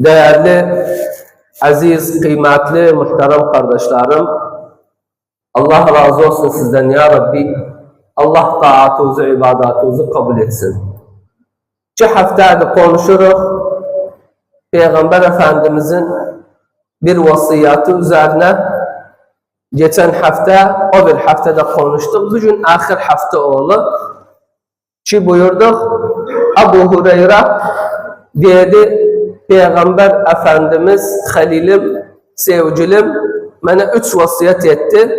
Değerli, aziz, kıymetli, muhterem kardeşlerim, Allah razı olsun sizden ya Rabbi. Allah taatınızı, ibadetinizi kabul etsin. İki haftada konuşuruz. Peygamber Efendimizin bir vasiyatı üzerine geçen hafta, o bir haftada konuştuk. Bugün ahir hafta oldu. Ki buyurduk, Abu Hureyre dedi, Peygamber Efendimiz Halilim, sevgilim bana üç vasiyet etti.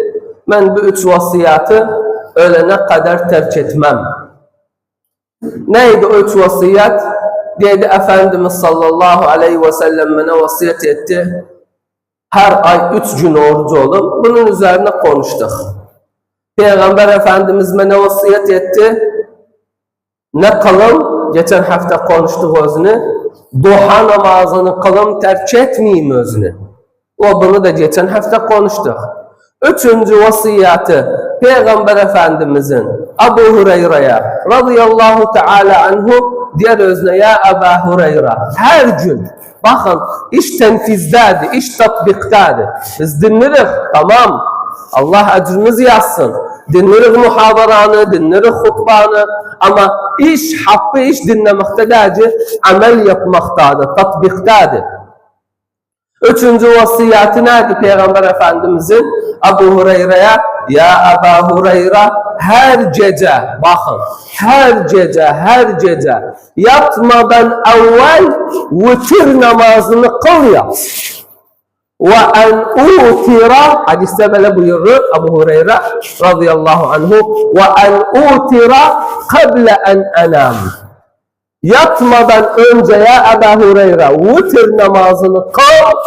Ben bu üç vasiyatı ölene kadar terk etmem. Neydi o üç vasiyet? Dedi Efendimiz sallallahu aleyhi ve sellem bana vasiyet etti. Her ay üç gün orucu olun. Bunun üzerine konuştuk. Peygamber Efendimiz bana vasiyet etti. Ne kılım? Geçen hafta konuştuk özünü. Duha namazını kılım terk etmeyeyim özünü. O bunu da geçen hafta konuştuk. Üçüncü vasiyatı Peygamber Efendimizin Abu Hureyre'ye radıyallahu teala anhu diğer özne ya Ebu Hureyre her gün bakın iş tenfizdedir, iş tatbiktedir. Biz dinleriz tamam Allah ecrimizi yazsın. Dinleriz muhadaranı, dinleriz hutbanı ama iş hakkı iş dinlemektedir, amel yapmaktadır, tatbiktedir. Üçüncü vasiyeti nerede Peygamber Efendimizin? Abu Hureyre'ye Ya Ebu Hureyre her gece bakın her gece her gece yatmadan evvel vitir namazını kıl yap. Ve en utira hadiste böyle buyurur Abu Hureyre radıyallahu anhu ve en utira kable en enam yatmadan önce ya Ebu Hureyre vitir namazını kıl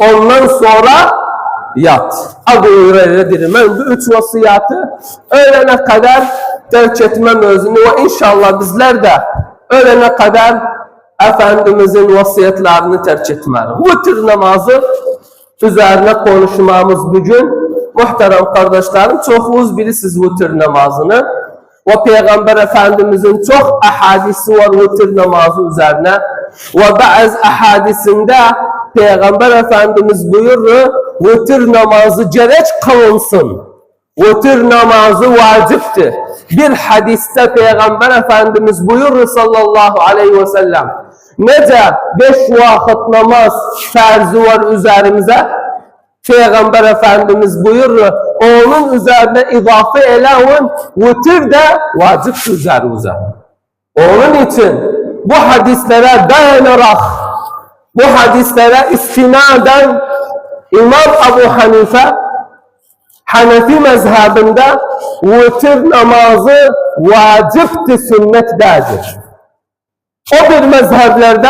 ondan sonra yat. Ebu Hureyre dedi ben bu üç vasiyatı ölene kadar terk etmem özünü ve inşallah bizler de ölene kadar Efendimizin vasiyetlerini terk etmez. Vitir namazı üzerine konuşmamız bugün muhterem kardeşlerim çoğunuz bilirsiniz vitir namazını ve Peygamber Efendimizin çok ahadisi var vitir namazı üzerine ve bazı ahadisinde Peygamber Efendimiz buyurur vitir namazı gerek kılınsın. Vitir namazı vaciptir. Bir hadiste Peygamber Efendimiz buyurur sallallahu aleyhi ve sellem nece beş vakit namaz ferzi var üzerimize Peygamber Efendimiz buyurur onun üzerine izafe elevun vitir de vacip üzerimize. Onun için bu hadislere dayanarak bu hadislere istinaden İmam Ebu Hanife Hanefi mezhebinde vitir namazı vacipti sünnet derdir. O bir mezheplerde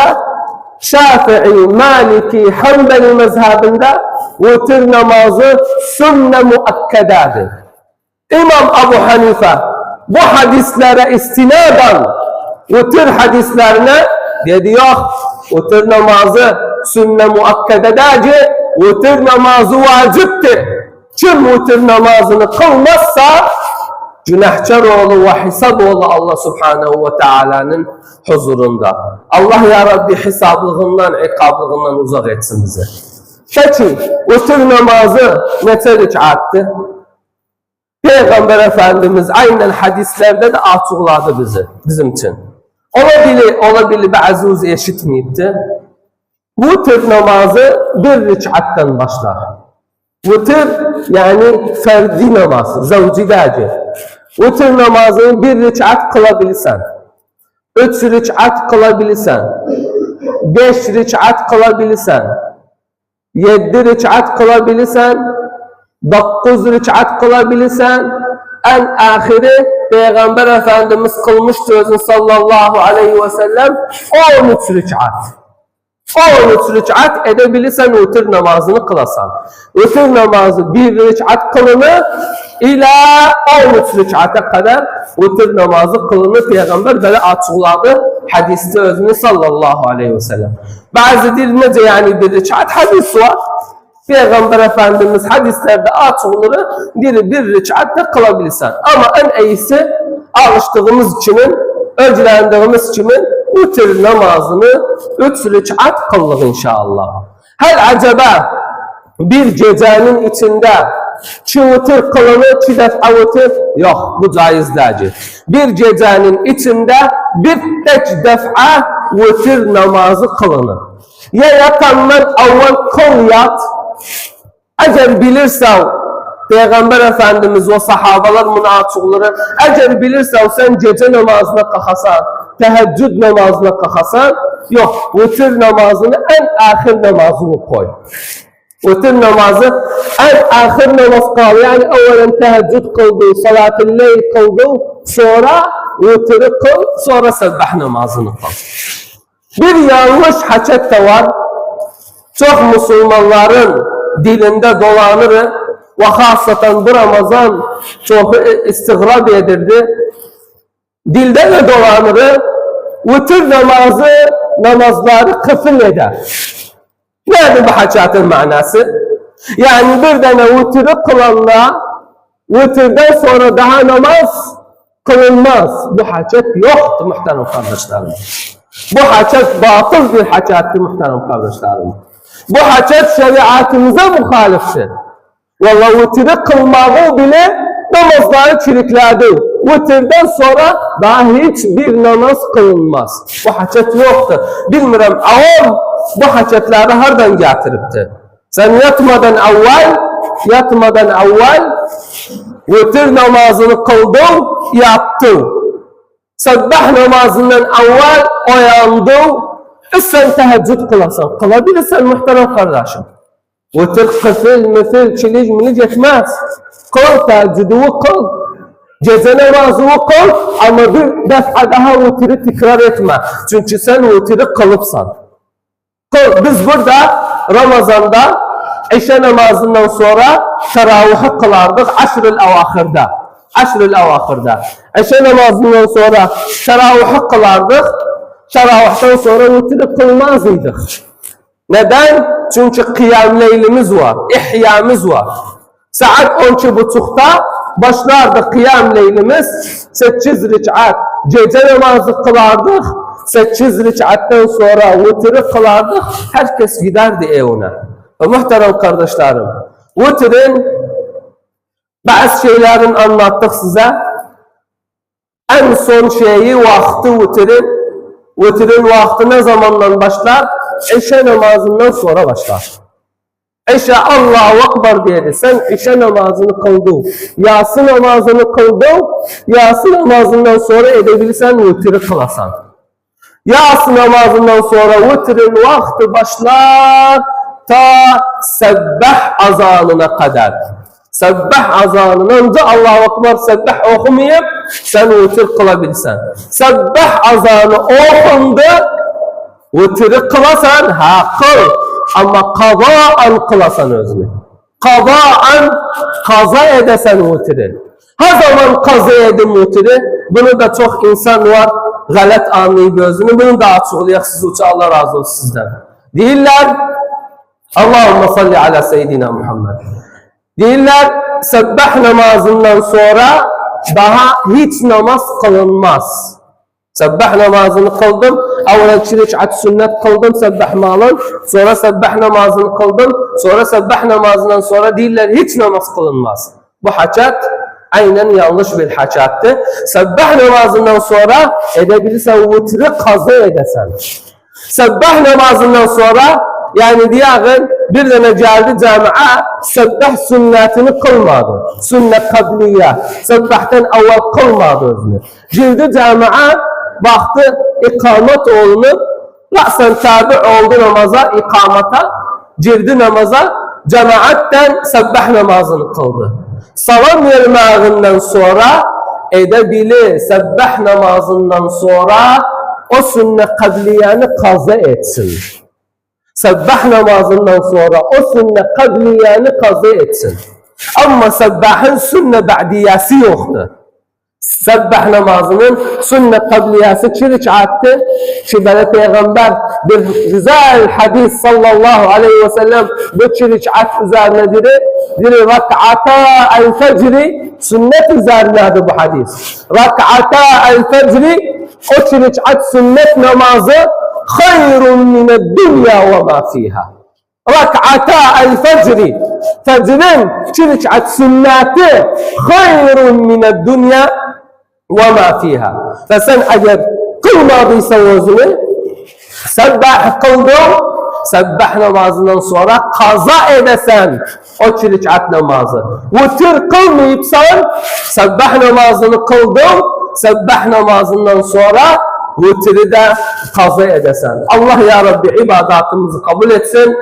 Şafii, Maliki, Hanbeli mezhebinde vitir namazı sünne muakkedadır. İmam Ebu Hanife bu hadislere istinadan vitir hadislerine dedi yok vitir namazı sünne muakkededadır, vitir namazı vaciptir. Kim vitir namazını kılmazsa günahkar oğlu ve hesap oğlu Allah subhanehu ve teala'nın huzurunda. Allah ya Rabbi hesablığından, ikablığından uzak etsin bizi. Peki, vitir namazı neçə rikattir? Peygamber Efendimiz aynen hadislerde de açıkladı bizi, bizim için. Olabilir, olabilir bazı eşitmeyipti. Vitir namazı bir rikattan başlar. Vitir yani ferdi namaz, zavcidədir. Vitir namazını bir rikat kılabilirsen, üç rikat kılabilirsen, beş rikat kılabilirsen, yedi rikat kılabilirsen, dokuz rikat kılabilirsen, en ahiri Peygamber Efendimiz kılmış sözün sallallahu aleyhi ve sellem 13 rikat. 13 rikat edebilirsen vitir namazını kılasan. Vitir namazı bir rikat kılını ila 13 rikata kadar vitir namazı kılını Peygamber böyle açıkladı hadiste özünü sallallahu aleyhi ve sellem. Bazı dilince yani bir rikat hadis var. Peygamber Efendimiz hadislerde açıkları biri bir rikatta kılabilirsen. Ama en iyisi alıştığımız içinin, öncülendiğimiz içinin Vitir namazını üç rekat kıldık inşallah. Hel acaba bir gecenin içinde çi vitir kılınır, çi defa vitir? Yok, bu caiz değil. Bir gecenin içinde bir tek defa vitir namazı kılınır. Ya yatandan evvel kıl yat, eğer bilirsen Peygamber Efendimiz ve sahabalar münafıkları eğer bilirsen sen gece namazına kalkasan, teheccüd namazına kalkasan, yok, vitir namazını en ahir namazını koy. Vitir namazı en ahir namaz kal. Yani evvelen teheccüd kıldı, salat-ı leyl kıldı, sonra vitri kıl, sonra sebbah namazını kıl. Bir yanlış haçet de var. Çok Müslümanların dilinde dolanır ve hasaten bu Ramazan çok istigrab edirdi. Dilde de dolanır. Vitir namazı namazları kıfıl eder. Nedir bu haçatın manası? Yani bir tane vitri kılanla vitirden sonra daha namaz kılınmaz. Bu haçet yoktu muhterem kardeşlerim. Bu haçet batıl bir haçetti muhterem kardeşlerim. Bu haçet şeriatımıza muhaliftir. Vallahi vitri kılmağı bile namazları çirikledi. Vitirden sonra daha hiçbir namaz kılınmaz. Bu haçet yoktur. Bilmirəm, avam bu haçetleri hardan getiripti? Sen yatmadan evvel, yatmadan evvel vitir namazını kıldın, yattın. Sabbah namazından evvel uyandı, sen teheccüd kılasan. Kılabilirsen muhterem kardeşim. Vitir kıfıl, müfil, çilic, milic etmez. Kıl teheccüdü kıl. Gece namazını kıl ama bir defa daha vitri tekrar etme. Çünkü sen vitri kılıpsan. Kıl. Biz burada Ramazan'da İşe namazından sonra teravih kılardık aşr-ül avahirde. Aşr-ül avahirde. İşe namazından sonra teravih kılardık. Teravihten sonra vitri kılmazdık. Neden? Çünkü kıyam leylimiz var, ihyamız var. Saat 12.30'da başlardı kıyam leylimiz. 8 rikat gece namazı kılardık. 8 rikatten sonra vitri kılardık. Herkes giderdi evine. Ve muhterem kardeşlerim, vitrin bazı şeylerin anlattık size. En son şeyi vakti vitrin. Vitrin vakti ne zamandan başlar? İşe namazından sonra başlar. İşe Allahu Ekber dedi. Sen işe namazını kıldın. Yası namazını kıldın. Yası namazından sonra edebilirsen vitri kılasan. Yası namazından sonra vitrin vakti başlar ta sebbah azanına kadar. Sebbah azanına önce Allahu Ekber sebbah okumayıp sen vitir kılabilirsen. Sebbah azanı okundu vitri kılasan ha kıl ama kazaan kılasan özünü. Kazaan kaza edesen vitri. Her zaman kaza edin vitri. Bunu da çok insan var galet anlayıp özünü. Bunu da açıklayak siz uça Allah razı olsun sizden. Değiller Allahümme salli ala seyyidina Muhammed. Değiller sebbah namazından sonra daha hiç namaz kılınmaz. Sebbah namazını kıldım. Evvel iki rekat sünnet kıldım sebbah malın. Sonra sebbah namazını kıldım. Sonra sebbah namazından sonra değiller hiç namaz kılınmaz. Bu haçat aynen yanlış bir haçattı. Sebbah namazından sonra edebilirsen vitri kaza edesen. Sebbah namazından sonra yani diyağın bir tane geldi camiye sebbah sünnetini kılmadı. Sünnet kabliye. Sebbahtan evvel kılmadı özünü. Girdi camiye baktı ikamet olunub. Ra'san tabi oldu namaza, ikamata. Girdi namaza. Cemaatten sebbah namazını kıldı. Salam vermeğinden sonra edebilir sebbah namazından sonra o sünnet kabliyeni kaza etsin. Sebbah namazından sonra o sünnet kabliyeni kaza etsin. Ama sebbahın sünnet ba'diyesi yoktu. Sebbah namazının sünnet kabliyesi çi rikattı. Ki böyle peygamber bir güzel hadis sallallahu aleyhi ve sellem bu çi rikat üzerine dedi. Dedi rak'ata el fecri sünnet üzerinedir bu hadis. Rak'ata el fecri o iki rekat sünnet namazı hayrun mined dünya ve ma fiha. Rak'ata el fecri. Fecrin iki rekat sünneti hayrun mined dünya ma fiha. Ve sen eğer kılmadıysan özünü sebbah kıldın sebbah namazından sonra kaza edesen o iki rekat namazı. Vitir kılmayıpsan sebbah namazını kıldın sebbah namazından sonra vitri de kaza edesen. Allah ya Rabbi ibadatımızı kabul etsin.